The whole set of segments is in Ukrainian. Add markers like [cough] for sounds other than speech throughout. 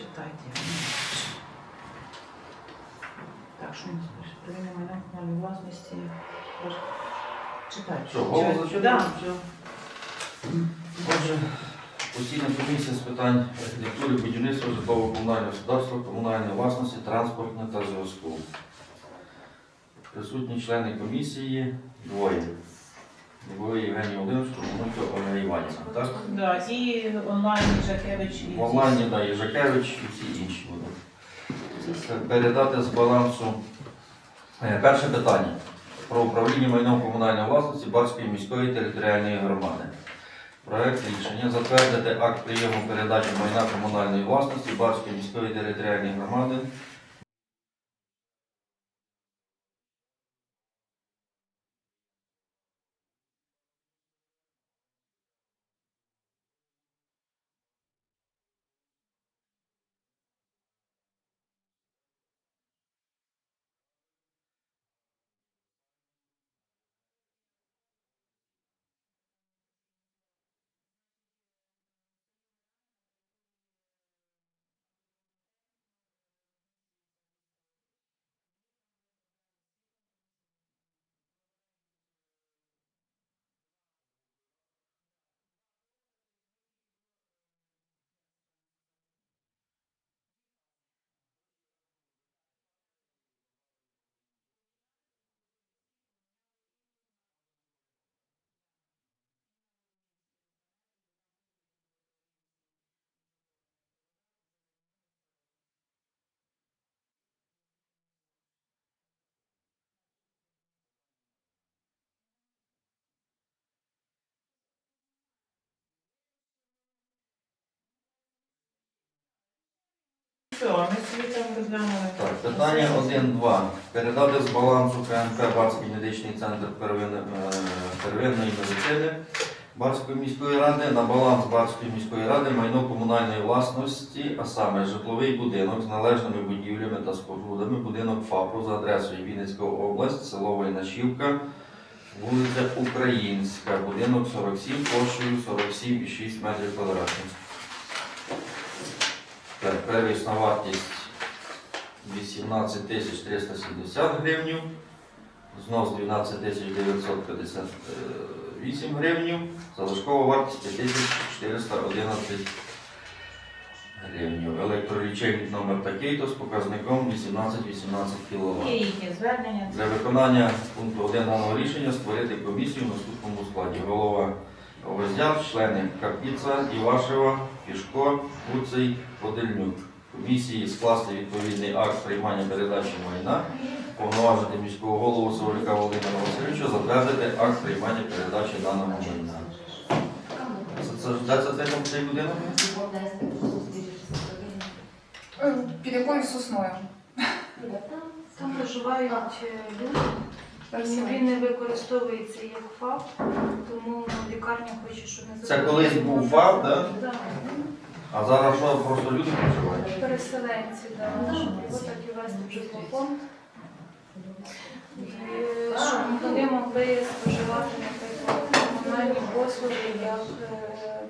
Читайте. Так, що у нас пише? Проведення майна комунальної власності. Читайте. Що, голос Чи- Да. Отже, постійна комісія з питань архітектури, будівництва, житлово-комунального господарства, комунальної власності, транспорту та зв'язку. Присутні члени комісії двоє. Двоє Євгеній Володимирович, Романенко, Ольга Іванівна. Так? Да, і онлайн Жакевич і В онлайні да, Єжакевич і всі інші будуть. Передати з балансу. Е, Перше питання про управління майном комунальної власності Барської міської територіальної громади. Проект рішення затвердити акт прийому передачі майна комунальної власності Барської міської територіальної громади. Все, ми собі там розглянули. Так, питання 1.2. Передати з балансу КНП Барський медичний центр первинної, е, первинної медицини Барської міської ради на баланс Барської міської ради майно комунальної власності, а саме житловий будинок з належними будівлями та спорудами, будинок ФАПу за адресою Вінницька область, село Войнашівка, вулиця Українська, будинок 47, площею 47,6 метрів квадратних. Так, первісна вартість 18 370 гривень, знос 12 тисяч 958 гривень, залишкова вартість 5 тисяч 411 гривень. Електролічильник номер такий-то з показником 18-18 кВт. Звернення. Для виконання пункту 1 даного рішення створити комісію в наступному складі. Голова Воздяр, члени Капіца, Івашева, Пішко, Гуцей, Подельнюк. Комісії скласти відповідний акт приймання передачі майна, повноважити міського голову Саволюка Володимира Васильовича, затвердити акт приймання передачі даного майна. Це, це, де це цей там цей будинок? Е, Під якою сосною? Там проживають е, люди, він не використовується як ФАП, тому лікарня хоче, щоб не Це колись був ФАП, да? Да. А зараз що просто люди проживають? Переселенці, да, щоб його так і вести в житлофонд. І, Щоб вони могли споживати, наприклад, комунальні послуги як е,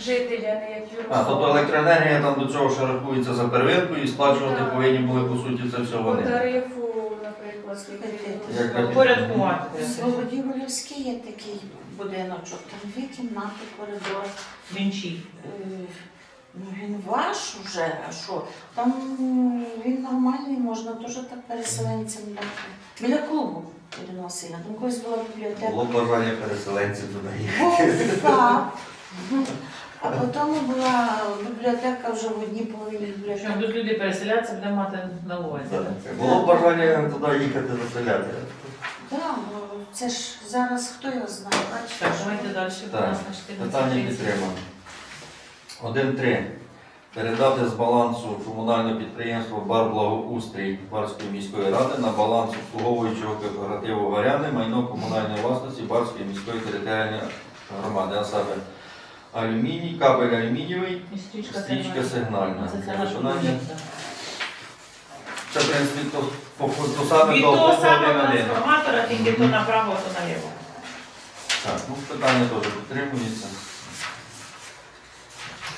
жителі, а не як А, тобто електроенергія там до цього ще рахується за первинку і сплачувати Так. повинні були по суті це все По вони. тарифу, наприклад, скільки Як на Порядкувати. В Володимирівській є такий будиночок, там дві кімнати, коридор. Вінчі. Е, Ну, він ваш вже, а що? Там він нормальний, можна теж так переселенцям дати. Біля клубу Васильівна, там колись була бібліотека. Було бажання переселенців туди. [laughs] А потім була бібліотека вже в одній половині Якщо бібліотеки. будуть люди переселятися, буде мати на увазі. їхати. Було бажання туди їхати заселяти. Так, ну, це ж зараз хто його знає, бачите? Так, давайте далі. будь Так, ласка, 14. Питання підтримано. 1.3. Передати з балансу комунального підприємства Бар Благоустрій Барської міської ради на баланс обслуговуючого кооперативу Варяни майно комунальної власності Барської міської територіальної громади, а саме алюміній, кабель алюмінієвий, І стрічка стрічка сигнальна. Це Для це виконання. Це, в принципі, то, по, по, то саме Від до того самого один трансформатора, тільки то направо, то наліво. Так, ну питання теж підтримується.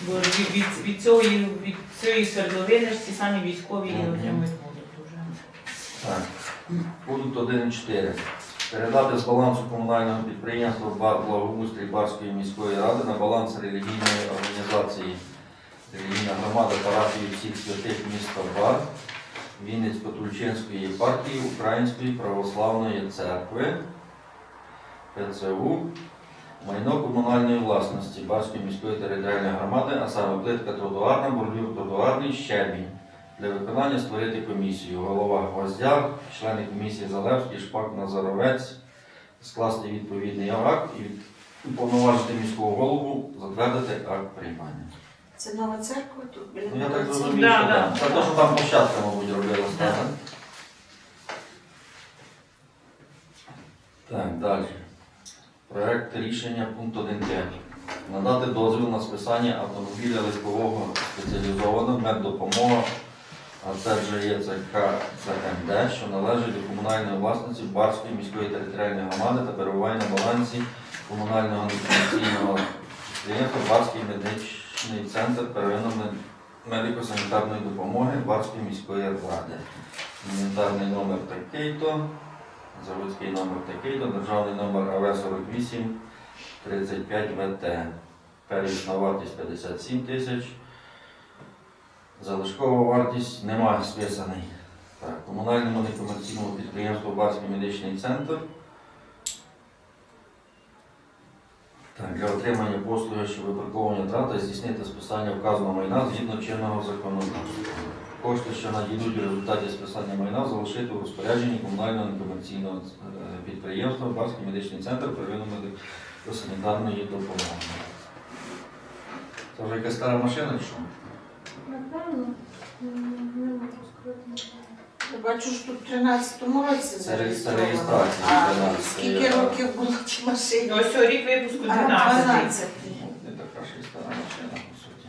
Бо від, від, від, цієї, від цієї свердловини ж ці самі військові і отримують воду дуже. Так. Пункт 1.4. Передати з балансу комунального підприємства «Бар благоустрій Барської міської ради на баланс релігійної організації релігійна громада парафії всіх святих міста Бар Вінницько-Тульчинської єпархії Української православної церкви ПЦУ майно комунальної власності Барської міської територіальної громади, а саме плитка тротуарна, бордюр тротуарний, щебінь. Для виконання створити комісію. Голова Гвоздяк, члени комісії Залевський, Шпак, Назаровець, скласти відповідний акт і уповноважити міського голову затвердити акт приймання. Це нова церква тут біля Ну, я так Новоцеркви. зрозумів, Да, що да. так. Це те, що там площадка, мабуть, робилась. Да. так? Так, далі. Проект рішення пункт 1.5. Надати дозвіл на списання автомобіля легкового спеціалізованого меддопомога АТЖЄЦК ЦМД, що належить до комунальної власності Барської міської територіальної громади та перебуває на балансі комунального некомерційного підприємства Барський медичний центр первинної медико-санітарної допомоги Барської міської ради. Інвентарний номер такий-то, заводський номер такий-то, державний номер АВ-48 35 ВТ. Вартість 57 тисяч. Залишкова вартість немає списаний. Так, комунальному некомерційному підприємству Барський медичний центр. Так, для отримання послуги, що випарковування трати, здійснити списання вказаного майна згідно чинного законодавства. Кошти, що надійдуть у результаті списання майна, залишити у розпорядженні комунального некомерційного е, підприємства Барський медичний центр первинної медико-санітарної допомоги. Це вже якась стара машина чи що? Напевно, не можу сказати. Я бачу, що тут в 13-му році зареєстровано. реєстрація, А 13-й, скільки я- років було ті машині? Ось цього рік випуску А, 12. 12. Не така ж і стара машина, по суті.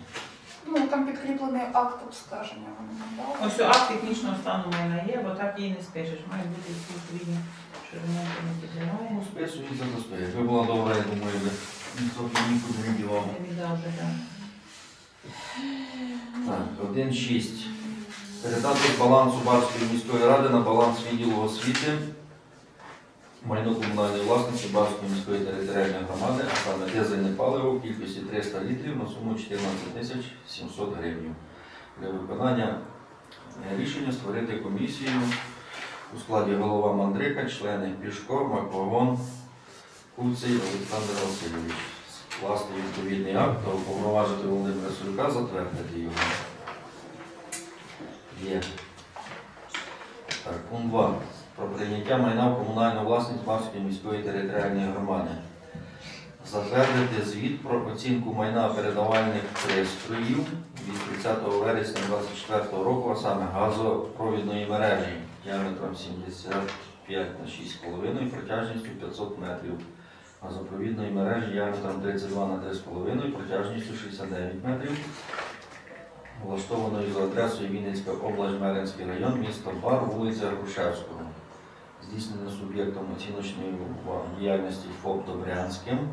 Ну, там підкріплений акт обстеження вони надали. Ось акт технічного стану майна є, бо так її не спишеш. Має бути відповідні, що ремонт не підлягає. Ну, списують за достої. Якби була добра, я думаю, би ніхто б нікуди не дівав. Я віддав вже так. Так, 1.6. Передати балансу Барської міської ради на баланс відділу освіти майно комунальної власності Барської міської територіальної громади, а саме дизельне паливо в кількості 300 літрів на суму 14 тисяч 700 гривень. Для виконання е, рішення створити комісію у складі голова Мандрика, члени Пішко, Макогон, Куций Олександр Васильович. Скласти відповідний акт та уповноважити Володимира Сулька затвердити його. Є. Так, пункт 2. Про прийняття майна в комунальну власність Барської міської територіальної громади. Затвердити звіт про оцінку майна передавальних пристроїв від 30 вересня 2024 року, а саме газопровідної мережі діаметром 75 на 6,5 протяжністю 500 метрів. Газопровідної мережі діаметром 32 на 3,5 протяжністю 69 метрів влаштованої за адресою Вінницька область, Меринський район, місто Бар, вулиця Грушевського. Здійснено суб'єктом оціночної діяльності ФОП Добрянським. Е,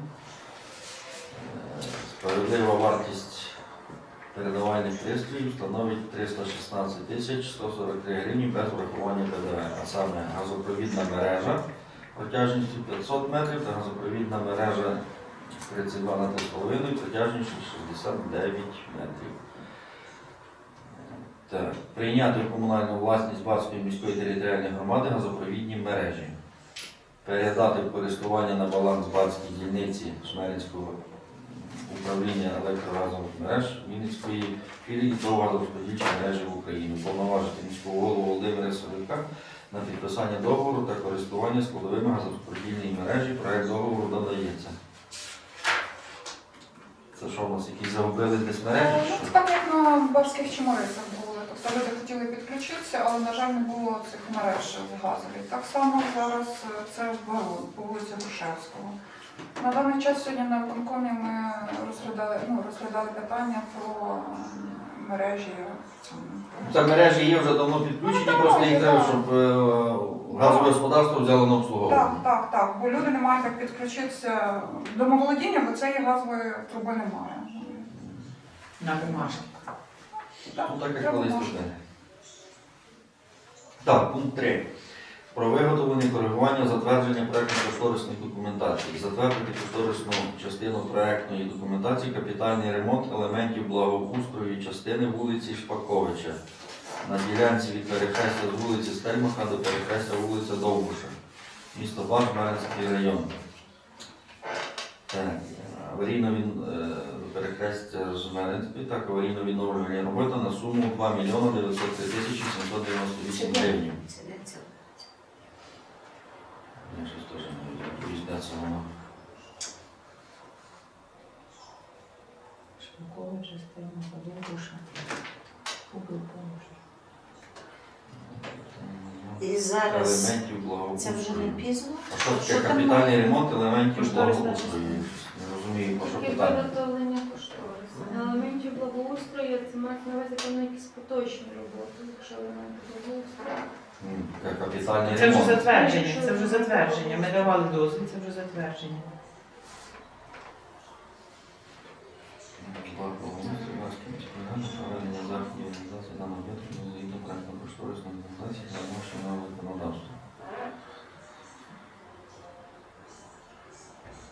Справедлива вартість передавальних пристроїв становить 316 тисяч 143 гривні без врахування ПДВ, а саме газопровідна мережа протяжністю 500 метрів та газопровідна мережа 32 на 3,5 протяжністю 69 метрів. Так, прийняти в комунальну власність Барської міської територіальної громади газопровідні мережі. Передати в користування на баланс Барській дільниці Шмеринського управління електрогазових мереж Вінницької філії ТОВ газорозподільчої мережі в Україні. Повноважити міського голову Володимира Сорика на підписання договору та користування складовими газорозподільної мережі. Проект договору додається. Це що у нас якісь загубили десь мережі? Е, Ну, що? так як на барських чиморисах були. Тобто люди хотіли підключитися, але, на жаль, не було цих мереж в газові. Так само зараз е, це в Барон, по вулиці Грушевського. На даний час сьогодні на виконкомі ми розглядали, ну, розглядали питання про мережі. м, Це мережі є вже давно підключені, Ну, просто їх треба, щоб е, газове господарство взяло на обслуговування. Так, так, так. Бо люди не мають як підключитися до домоволодіння, бо цієї газової труби немає. На бумажці. Так, Ну, так як треба колись можна. туди. Так, пункт 3. Про виготовлення коригування затвердження проєктно-кошторисних документацій. Затвердити кошторисну частину проєктної документації капітальний ремонт елементів благоустрою частини вулиці Шпаковича на ділянці від перехрестя з вулиці Стельмаха до перехрестя вулиця Довбуша. Місто Баш, Меренський район. Аварійно він е, перехрестя з Меренської, так, аварійно відновлювальна робота на суму 2 мільйони 903 тисячі 798 гривень. Це де це? Я щось теж не відео, різняться воно. Шпакович, частина, Подовбуша. Купив помощь. І зараз Елементів це вже не пізно. А що таке капітальний ремонт елементів благоустрою? Не розумію, про що питання. виготовлення кошторису. На елементів благоустрою це мають на увазі певно якісь поточні роботи, якщо елементи благоустрою. Капітальний Це вже ремонт. затвердження, це вже затвердження. Ми давали дозвіл, це вже затвердження. Благоустрою, Львівської міської ради, проведення заходів організації даного об'єкту згідно проектно-кошторисної документації та відношення законодавства.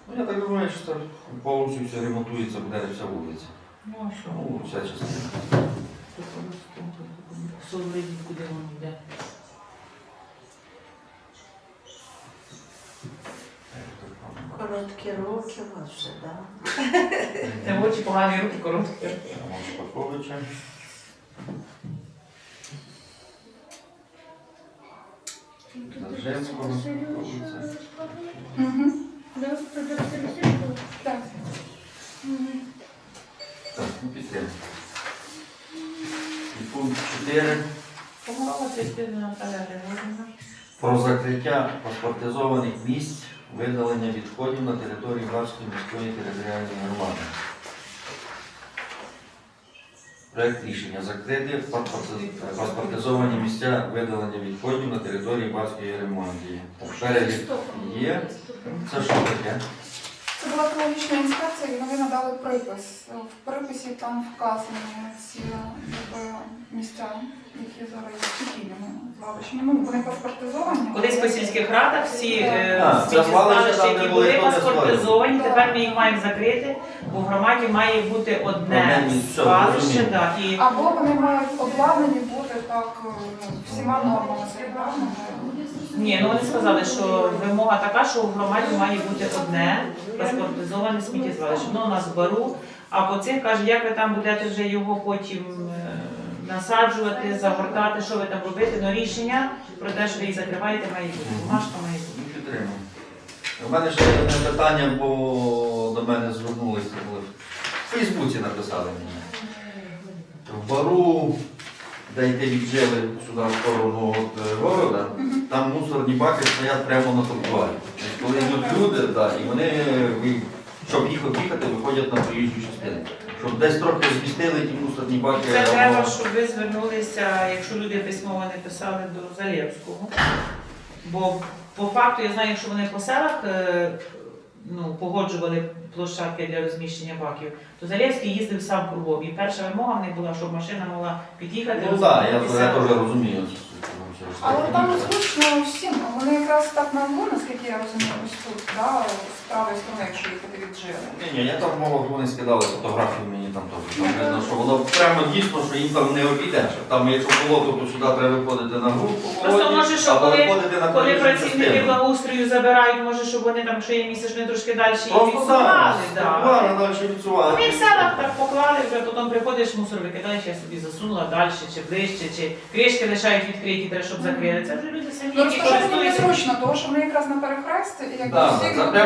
Ну, я так думаю, що це повністю все ремонтується, буде вся вулиця. Ну, а що? Ну, вся частина. Тут куди воно йде. Короткі роки у вас вже, так? Це очі погані, руки короткі. Шпаковича. Зажевського, Так. Так, ну підтримуємо. І пункт 4. Помагала частина Наталя Григорівна. Про закриття паспортизованих місць видалення відходів на території Барської міської територіальної громади. Проект рішення закрити паспортизовані місця видалення відходів на території Барської громади. Перелік є. Це що таке? Це була екологічна інспекція, і вони надали припис. В приписі там вказані ці якби, місця, які зараз є спокійними звалищами. Ну, вони паспортизовані. Колись по сільських радах всі е, А, це сміттєзвалища, звалище, там, які були паспортизовані, тепер ми їх маємо закрити, бо в громаді має бути одне Одне місце, звалище, розумію. так, і Або вони мають обладнані бути так ну, всіма нормами санітарними. Ні, ну вони сказали, що вимога така, що в громаді має бути одне паспортизоване сміттєзвалище. Воно у нас в бару, а по цих каже, як ви там будете вже його потім е, насаджувати, загортати, що ви там робите, ну рішення про те, що ви їх закриваєте, має бути. Бумажка має бути. У мене ще одне питання, бо до мене звернулися. були. В Фейсбуці написали мені. В бару, де йти віджили сюди в сторону е, города, там мусорні баки стоять прямо на тротуарі. Коли йдуть люди, да, і вони, щоб їх об'їхати, виходять на проїжджу частину. Щоб десь трохи змістили ті мусорні баки. Це або- треба, щоб ви звернулися, якщо люди письмово не писали до Залєвського. Бо по факту я знаю, якщо вони по селах е, ну, погоджували площадки для розміщення баків, то Залєвський їздив сам кругом. І перша вимога в них була, щоб машина могла під'їхати. Ну так, я, я теж розумію. Але там зручно всім. Вони якраз так на углу, наскільки я розумію, ось тут, да, з правої сторони, якщо їхати від жили. Ні, ні, я там мова, вони скидали фотографію мені там теж. Там видно, що воно прямо дійсно, що їм там не обійдеш. Там якщо болото, то сюди треба виходити на групу, Просто може, що або коли- виходити на Коли проїжджу працівники частину. благоустрою забирають, може, щоб вони там, що є місце, що трошки далі їх Просто відсували. так, да. далі відсувати. Вони в селах так поклали, вже потім приходиш, мусор викидаєш, я собі засунула далі, чи ближче, чи кришки лишають відкриті, треба, щоб закрили. Це вже люди самі, Ну, які розташовані користуються. незручно, тому що вони якраз на перехресті, і якби Так, всі. Да, да,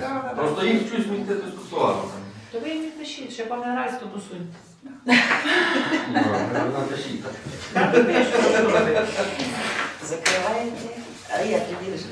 да. Просто їх щось мені тротуару. То ви їм відпишіть, ще пане раз, то тусують. Ну, робите? Закриваєте, а я тоді вже